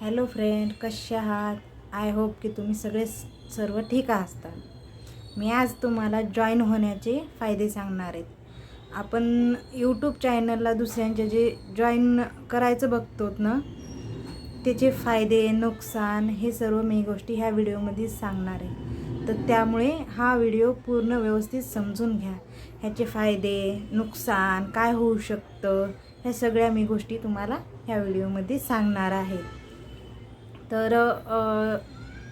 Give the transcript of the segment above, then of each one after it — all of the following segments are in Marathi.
हॅलो फ्रेंड कसे आहात? आय होप की तुम्ही सगळे स- सर्व ठीक असतात मी आज तुम्हाला जॉईन होण्याचे फायदे सांगणार आहेत आपण यूट्यूब चॅनलला दुसऱ्यांचे जे जॉईन करायचं बघतो ना त्याचे फायदे नुकसान हे सर्व मी गोष्टी ह्या व्हिडिओमध्ये सांगणार आहे. तर त्यामुळे हा व्हिडिओ पूर्ण व्यवस्थित समजून घ्या. ह्याचे फायदे नुकसान काय होऊ शकतं ह्या सगळ्या मी गोष्टी तुम्हाला ह्या व्हिडिओमध्ये सांगणार आहे. तर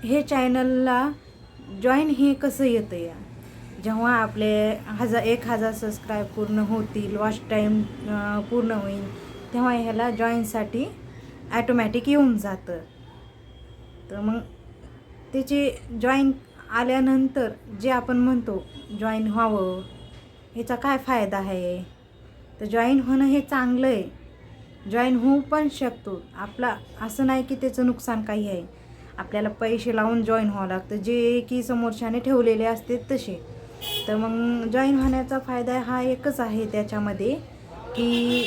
हे चॅनलला जॉईन हे कसं येतं या? जेव्हा आपले हजार एक हजार सबस्क्राईब पूर्ण होतील वॉच टाईम पूर्ण होईल तेव्हा ह्याला जॉईनसाठी ॲटोमॅटिक येऊन जातं. तर मग त्याचे जॉईन आल्यानंतर जे आपण म्हणतो जॉईन व्हावं ह्याचा काय फायदा आहे? तर जॉईन होणं हे चांगलं आहे. जॉईन होऊ पण शकतो. आपला असं नाही की त्याचं नुकसान काही आहे. आपल्याला पैसे लावून जॉईन व्हावं लागतं. जे की समोरच्याने ठेवलेले असते तसे. तर मग जॉईन होण्याचा फायदा हा एकच आहे त्याच्यामध्ये की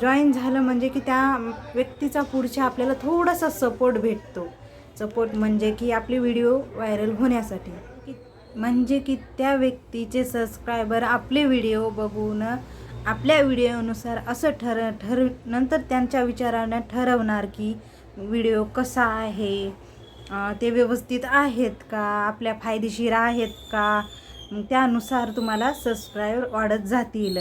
जॉईन झालं म्हणजे की त्या व्यक्तीचा पुढच्या आपल्याला थोडासा सपोर्ट भेटतो. सपोर्ट म्हणजे की आपली व्हिडिओ व्हायरल होण्यासाठी. म्हणजे की त्या व्यक्तीचे सबस्क्रायबर आपले व्हिडिओ बघून आपल्या व्हिडिओनुसार असं ठर ठर नंतर त्यांच्या विचारानं ठरवणार की व्हिडिओ कसा आहे? ते व्यवस्थित आहेत का? आपल्या फायदेशीर आहेत का? त्यानुसार तुम्हाला सबस्क्रायबर वाढत जातील.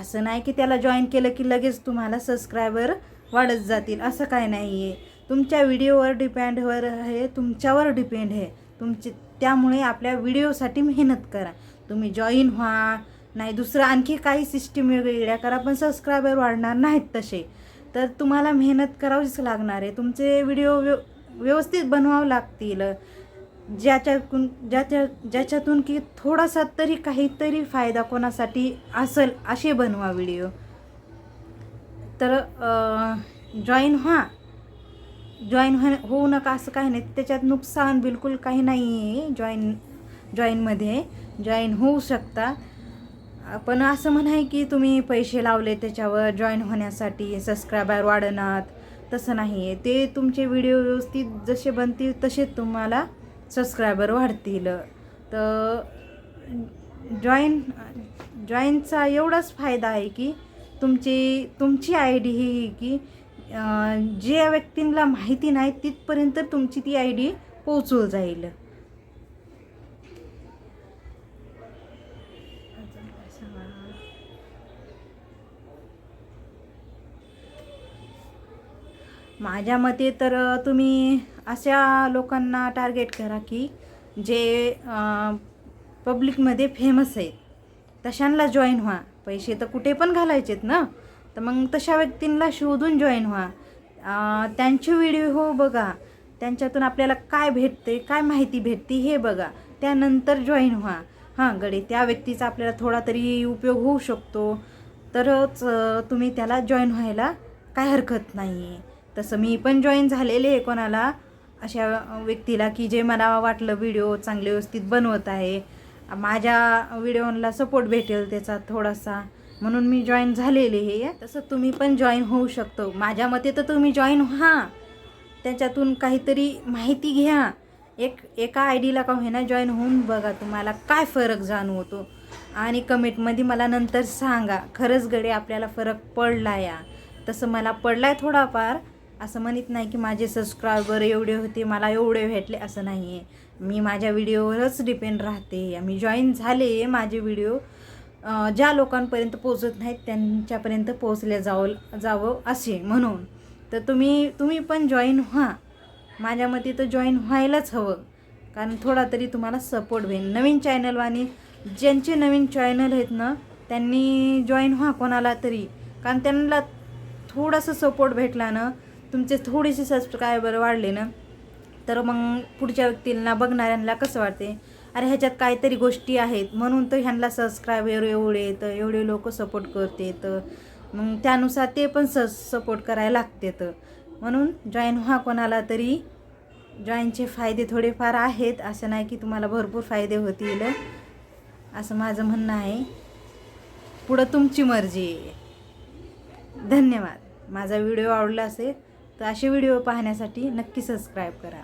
असं नाही की त्याला जॉईन केलं की लगेच तुम्हाला सबस्क्रायबर वाढत जातील. असं काय नाही आहे तुमच्या व्हिडिओवर डिपेंडवर हे तुमच्यावर डिपेंड आहे. तुमचे त्यामुळे आपल्या व्हिडिओसाठी मेहनत करा. तुम्ही जॉईन व्हा. नाही दुसरं आणखी काही सिस्टीम वेगवेगळ्या करा पण सबस्क्रायबर वाढणार नाहीत तसे. तर तुम्हाला मेहनत करावीच लागणार आहे. तुमचे व्हिडिओ व्यव व्यवस्थित बनवावं लागतील. ज्याच्यातून ज्याच्या ज्याच्यातून की थोडासा तरी काहीतरी फायदा कोणासाठी असेल असे बनवा व्हिडिओ तर जॉईन व्हा. जॉईन हो होऊ नका असं काही नाही. त्याच्यात नुकसान बिलकुल काही नाही आहे जॉईन जॉईनमध्ये जॉईन होऊ शकता. पण असं म्हणाय की तुम्ही पैसे लावले त्याच्यावर जॉईन होण्यासाठी सबस्क्रायबर वाढणार तसं नाही आहे. ते तुमचे व्हिडिओ व्यवस्थित जसे बनतील तसे तुम्हाला सबस्क्रायबर वाढतील. तर जॉईन जॉईनचा एवढाच फायदा आहे की तुमची तुमची आय डी ही की ज्या व्यक्तींना माहिती नाही तिथपर्यंत तुमची ती आय डी पोचवली जाईल. माझ्या मते तर तुम्ही अशा लोकांना टार्गेट करा की जे पब्लिकमध्ये फेमस आहेत. तशांना जॉईन व्हा. पैसे तर कुठे पण घालायचेत ना. तर मग तशा व्यक्तींना शोधून जॉईन व्हा. त्यांचे व्हिडिओ हो बघा. त्यांच्यातून आपल्याला काय भेटते काय माहिती भेटते हे बघा. त्यानंतर जॉईन व्हा. हां गडे त्या व्यक्तीचा आपल्याला थोडा तरी उपयोग होऊ शकतो. तरच तुम्ही त्याला जॉईन व्हायला काय हरकत नाही आहे तसं मी पण जॉईन झालेले आहे कोणाला अशा व्यक्तीला की जे मला वाटलं व्हिडिओ चांगले व्यवस्थित बनवत आहे. माझ्या व्हिडिओला सपोर्ट भेटेल त्याचा थोडासा. म्हणून मी जॉईन झालेले हे तसं तुम्ही पण जॉईन होऊ शकतो. माझ्या मते तर तुम्ही जॉईन व्हा. त्याच्यातून काहीतरी माहिती घ्या. एक एका आय डीला का होईना जॉईन होऊन बघा तुम्हाला काय फरक जाणवतो. आणि कमेंटमध्ये मला नंतर सांगा खरंच गडे आपल्याला फरक पडला या. तसं मला पडला आहे थोडाफार. असं म्हणत नाही की माझे सबस्क्रायबर एवढे होते मला एवढे भेटले असं नाही आहे मी माझ्या व्हिडिओवरच डिपेंड राहते. मी जॉईन झाले माझे व्हिडिओ ज्या लोकांपर्यंत पोचत नाहीत त्यांच्यापर्यंत पोचले जावं जावं असे म्हणून. तर तुम्ही तुम्ही पण जॉईन व्हा. माझ्या मते तर जॉईन व्हायलाच हवं. कारण थोडा तरी तुम्हाला सपोर्ट होईल नवीन चॅनलवानी ज्यांचे नवीन चॅनल आहेत ना त्यांनी जॉईन व्हा कोणाला तरी. कारण त्यांना थोडासा सपोर्ट भेटला ना तुमचे थोडेसे सबस्क्रायबर वाढले ना तर मग पुढच्या व्यक्तींना बघणाऱ्यांना कसं वाटते? अरे ह्याच्यात काहीतरी गोष्टी आहेत. म्हणून तर ह्यांना सबस्क्रायबर एवढे तर एवढे लोक सपोर्ट करते तर मग त्यानुसार ते पण स सपोर्ट करायला लागते तर म्हणून जॉईन व्हा कोणाला तरी. जॉईनचे फायदे थोडेफार आहेत असं नाही की तुम्हाला भरपूर फायदे होतील. असं माझं म्हणणं आहे. पुढं तुमची मर्जी. धन्यवाद. माझा व्हिडिओ आवडला असेल तर असे व्हिडिओ पाहण्यासाठी नक्की सबस्क्राईब करा.